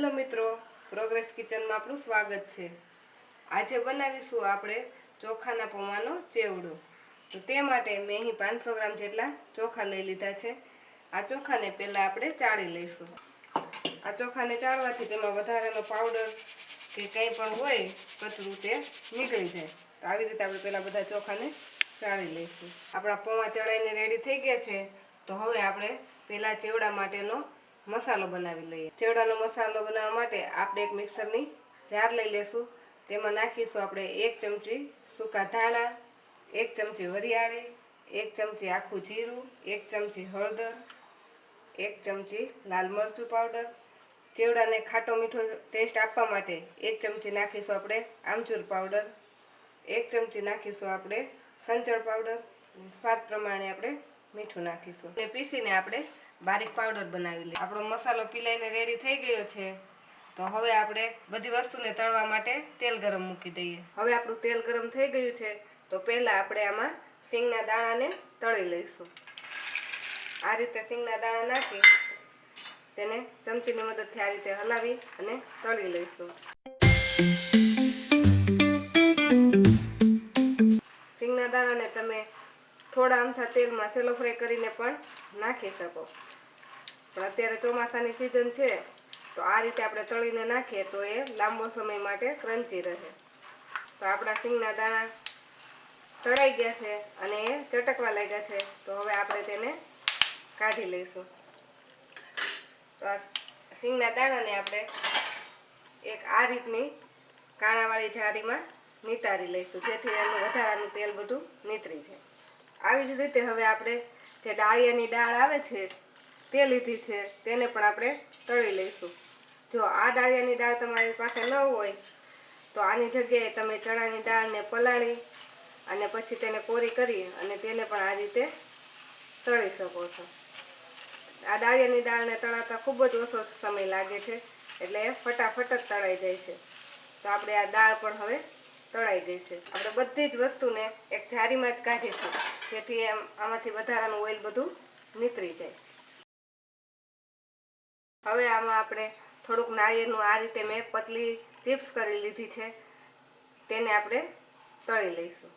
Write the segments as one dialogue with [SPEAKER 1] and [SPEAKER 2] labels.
[SPEAKER 1] Hello મિત્રો progress કિચનમાં આપણું સ્વાગત છે. આજે બનાવીશું આપણે ચોખાના પૌવાનો ચેવડો. તો તે માટે મેં અહીં પાંચસો ગ્રામ જેટલા ચોખા લઈ લીધા છે. આ ચોખાને પહેલાં આપણે ચાળી લઈશું. આ ચોખાને ચાળવાથી તેમાં વધારાનો પાવડર કે કંઈ પણ હોય, કચરું તે નીકળી જાય. તો આવી રીતે આપણે પહેલાં બધા ચોખાને ચાળી લઈશું. આપણા પૌવા ચડાઈને રેડી થઈ ગયા છે. તો હવે આપણે પહેલાં ચેવડા માટેનો મસાલો બનાવી લઈએ. ચેવડાનો મસાલો બનાવવા માટે આપણે એક મિક્સરની જાર લઈ લેશું. તેમાં નાખીશું આપણે એક ચમચી સૂકા ધાણા, એક ચમચી વરિયાળી, એક ચમચી આખું જીરું, એક ચમચી હળદર, એક ચમચી લાલ મરચું પાવડર. ચેવડાને ખાટો મીઠો ટેસ્ટ આપવા માટે એક ચમચી નાખીશું આપણે આમચૂર પાવડર. એક ચમચી નાખીશું આપણે સંચળ પાવડર. સ્વાદ પ્રમાણે આપણે મીઠું નાખીશું. અને પીસીને આપણે બારીક પાવડર બનાવી લઈએ. આપણો મસાલો પીલાઈને રેડી થઈ ગયો છે. તો હવે આપણે બધી વસ્તુને તળવા માટે તેલ ગરમ મૂકી દઈએ. હવે આપણું તેલ ગરમ થઈ ગયું છે, તો પહેલાં આપણે આમાં સિંગના દાણાને તળી લઈશું. આ રીતે સિંગના દાણા નાખી તેને ચમચીની મદદથી આ રીતે હલાવી અને તળી લઈશું. સિંગના દાણાને તમે થોડા અમથા તેલમાં સેલો ફ્રાય કરીને પણ નાખી શકો. પણ અત્યારે ચોમાસાની સિઝન છે, તો આ રીતે આપણે તળીને નાખીએ તો એ લાંબો સમય માટે ક્રંચી રહે. તો આપણા સિંગના દાણા તળાઈ ગયા છે અને એ ચટકવા લાગ્યા છે, તો હવે આપણે તેને કાઢી લઈશું. તો આ સિંગના દાણાને આપણે એક આ રીતની કાણાવાળી જારીમાં નીતારી લઈશું, જેથી એનું વધારાનું તેલ બધું નીતરી જાય. આવી જ રીતે હવે આપણે જે ડાળિયાની દાળ આવે છે તે લીધી છે, તેને પણ આપણે તળી લઈશું. જો આ ડાળિયાની દાળ તમારી પાસે ન હોય, તો આની જગ્યાએ તમે ચણાની દાળને પલાળી અને પછી તેને કોરી કરી અને તેને પણ આ રીતે તળી શકો છો. આ ડાળિયાની દાળને તળાતા ખૂબ જ ઓછો સમય લાગે છે, એટલે ફટાફટ જ તળાઈ જાય છે. તો આપણે આ દાળ પણ હવે તળાઈ ગઈ છે. આપણે બધી જ વસ્તુને એક જારીમાં જ કાઢીશું, જેથી એમ આમાંથી વધારાનું ઓઇલ બધું નીતરી જાય. હવે આમાં આપણે થોડુંક નાળિયેરનું આ રીતે મેં પતલી ચિપ્સ કરી લીધી છે. તેને આપણે તળી લઈશું.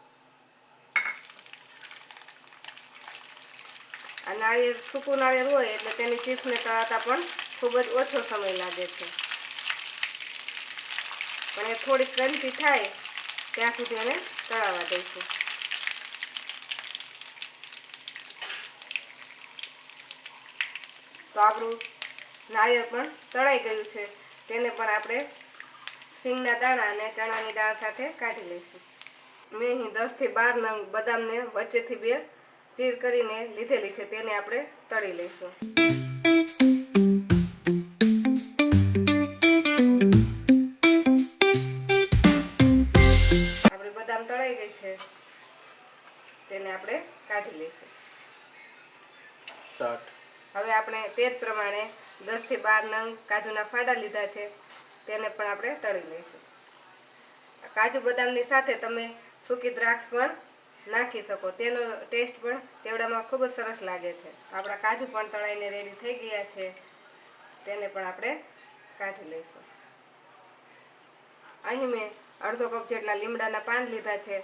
[SPEAKER 1] આ નાળિયેર, સૂકું નાળિયેર હોય એટલે તેની ચિપ્સને તળાતા પણ ખૂબ જ ઓછો સમય લાગે છે. પણ એ થોડી ક્રંચી થાય ત્યાં સુધી એને તળાવવા દઈશું. તો આપણું નાળિયેર પણ તળાઈ ગયું છે. તેને પણ આપણે સિંગના દાણા અને ચણાની દાળ સાથે કાઢી લઈશું. મેં અહીં દસથી બાર નંગ બદામને વચ્ચેથી બે ચીર કરીને લીધેલી છે. તેને આપણે તળી લઈશું. આપણી બદામ તળાઈ ગઈ છે. તેને આપણે કાઢી લઈશું. હવે આપણે તે જ પ્રમાણે દસથી બાર નંગ કાજુના ફાડા લીધા છે, તેને પણ આપણે તળી લઈશું. કાજુ બદામની સાથે તમે સૂકી દ્રાક્ષ પણ નાખી શકો. તેનો ટેસ્ટ પણ ચેવડામાં ખૂબ જ સરસ લાગે છે. આપણા કાજુ પણ તળાઈને રેડી થઈ ગયા છે. તેને પણ આપણે કાઢી લઈશું. અહીં મેં અડધો કપ જેટલા લીમડાના પાન લીધા છે.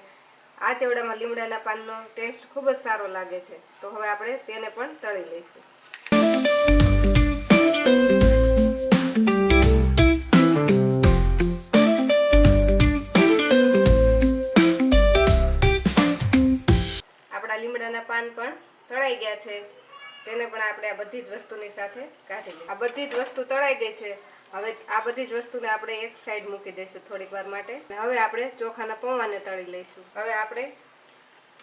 [SPEAKER 1] આ ચેવડામાં લીમડાના પાનનો ટેસ્ટ ખૂબ જ સારો લાગે છે. તો હવે આપણે તેને પણ તળી લઈશું. લીમડાના પાન પણ તળાઈ ગયા છે. તેને પણ આપણે આ બધી જ વસ્તુની સાથે કાઢી લઈએ. આ બધી જ વસ્તુ તળાઈ ગઈ છે. હવે આ બધી જ વસ્તુને આપણે એક સાઈડ મૂકી દઈશું થોડીક વાર માટે. હવે આપણે ચોખાના પૌવાને તળી લઈશું. હવે આપણે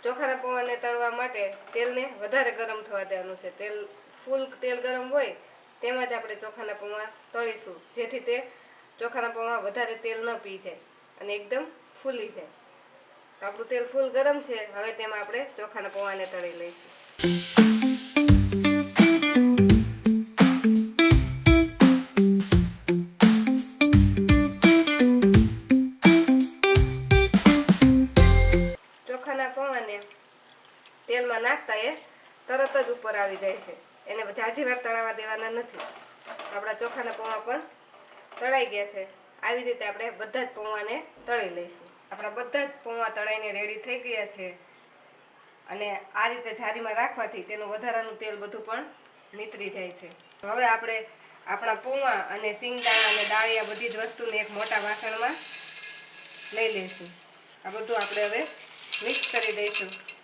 [SPEAKER 1] ચોખાના પૌવાને તળવા માટે તેલને વધારે ગરમ થવા દેવાનું છે. તેલ, ફૂલ તેલ ગરમ હોય તેમાં જ આપણે ચોખાના પૌવા તળીશું, જેથી તે ચોખાના પૌવા વધારે તેલ ન પી જાય અને એકદમ ફૂલી જાય. તો આપણું તેલ ફૂલ ગરમ છે, હવે તેમાં આપણે ચોખાના પૌવાને તળી લઈશું. તેલમાં નાખતા એ તરત જ ઉપર આવી જાય છે. એને જાજી વાર તળાવવા દેવાના નથી. આપણા ચોખાના પૌવા પણ તળાઈ ગયા છે. આવી રીતે આપણે બધા જ પૌવાને તળી લઈશું. આપણા બધા જ પૌવા તળાઈને રેડી થઈ ગયા છે. અને આ રીતે થાળીમાં રાખવાથી તેનું વધારાનું તેલ બધું પણ નીતરી જાય છે. હવે આપણે આપણા પૌવા અને સિંગદાણા અને દાળિયા બધી જ વસ્તુને એક મોટા વાસણમાં લઈ લઈશું. આ બધું આપણે હવે મિક્સ કરી દઈશું.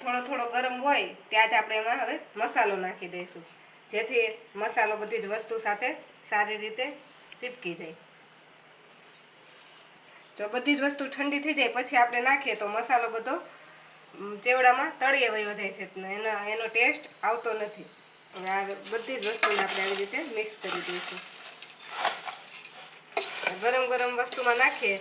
[SPEAKER 1] થોડો થોડો ગરમ હોય ત્યાં જ આપણે એમાં હવે મસાલો નાખી દઈશું. જેથી મસાલો બધી જ વસ્તુ સાથે સારી રીતે ચીપકી જાય. જો બધી જ વસ્તુ ઠંડી થઈ જાય, પછી આપણે નાખીએ તો મસાલો બધો ચેવડામાં તળીએ વયો જાય છે. એનો એનો ટેસ્ટ આવતો નથી. હવે આ બધી જ વસ્તુને આપણે આવી રીતે મિક્સ કરી દઈશું. ગરમ ગરમ વસ્તુમાં નાખીએ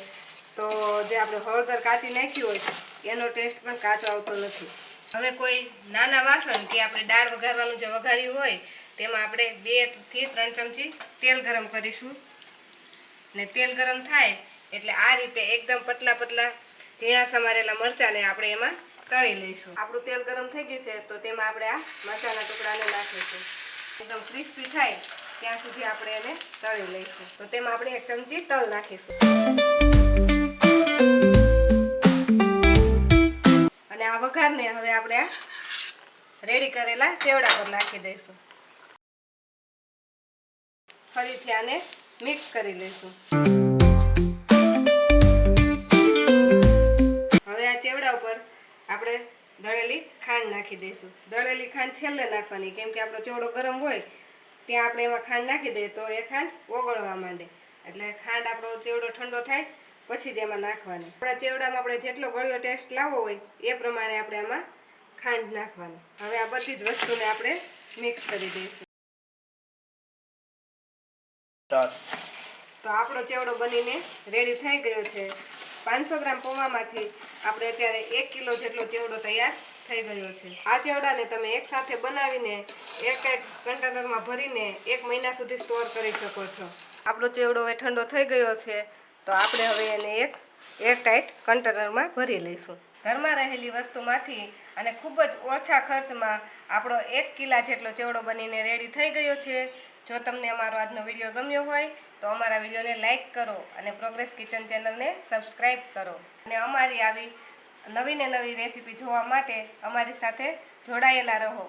[SPEAKER 1] તો જે આપણે હળદર કાચી નાખી હોય એનો ટેસ્ટ પણ કાચો આવતો નથી. હવે કોઈ નાના વાસણ કે આપણે દાળ વઘારવાનું જે વઘાર્યું હોય, તેમાં આપણે બેથી ત્રણ ચમચી તેલ ગરમ કરીશું. ને તેલ ગરમ થાય એટલે આ રીતે એકદમ પતલા પતલા ઝીણા સમારેલા મરચાંને આપણે એમાં તળી લઈશું. આપણું તેલ ગરમ થઈ ગયું છે, તો તેમાં આપણે આ મરચાંના ટુકડાને નાખીશું. એકદમ ક્રિસ્પી થાય ત્યાં સુધી આપણે એને તળી લઈશું. તો તેમાં આપણે એક ચમચી તલ નાખીશું. આ વઘારને હવે આપણે આ રેડી કરેલા ચેવડા પર નાખી દઈશું. ફરીથી આને મિક્સ કરી લઈશું. હવે આ ચેવડા ઉપર આપણે દળેલી ખાંડ નાખી દઈશું. દળેલી ખાંડ છેલ્લે નાખવાની, કેમ કે આપણો ચેવડો ગરમ હોય, ત્યાં આપણે એમાં ખાંડ નાખી દઈએ તો એ ખાંડ ઓગળવા માંડે. એટલે ખાંડ આપણો ચેવડો ઠંડો થાય પછી જ એમાં નાખવાની. આપણા ચેવડામાં આપણે જેટલો ગળ્યો ટેસ્ટ લાવવો હોય એ પ્રમાણે આપણે આમાં ખાંડ નાખવાની. હવે આ બધી જ વસ્તુને આપણે મિક્સ કરી દઈશું. તો આપણો ચેવડો બનીને રેડી થઈ ગયો છે. પાંચસો ગ્રામ પૌવામાંથી આપણે અત્યારે એક કિલો જેટલો ચેવડો તૈયાર થઈ ગયો છે. આ ચેવડાને તમે એક સાથે બનાવીને એક એક કન્ટેનરમાં ભરીને એક મહિના સુધી સ્ટોર કરી શકો છો. આપણો ચેવડો હવે ઠંડો થઈ ગયો છે. તો આપણે હવે એને એક એરટાઇટ કન્ટેનરમાં ભરી લઈશું. ઘરમાં રહેલી વસ્તુમાંથી અને ખૂબ જ ઓછા ખર્ચમાં આપણો એક કિલા જેટલો ચેવડો બનીને રેડી થઈ ગયો છે. જો તમને અમારો આજનો વીડિયો ગમ્યો હોય, તો અમારા વિડીયોને લાઇક કરો અને પ્રોગ્રેસ કિચન ચેનલને સબસ્ક્રાઈબ કરો. અને અમારી આવી નવી ને નવી રેસીપી જોવા માટે અમારી સાથે જોડાયેલા રહો.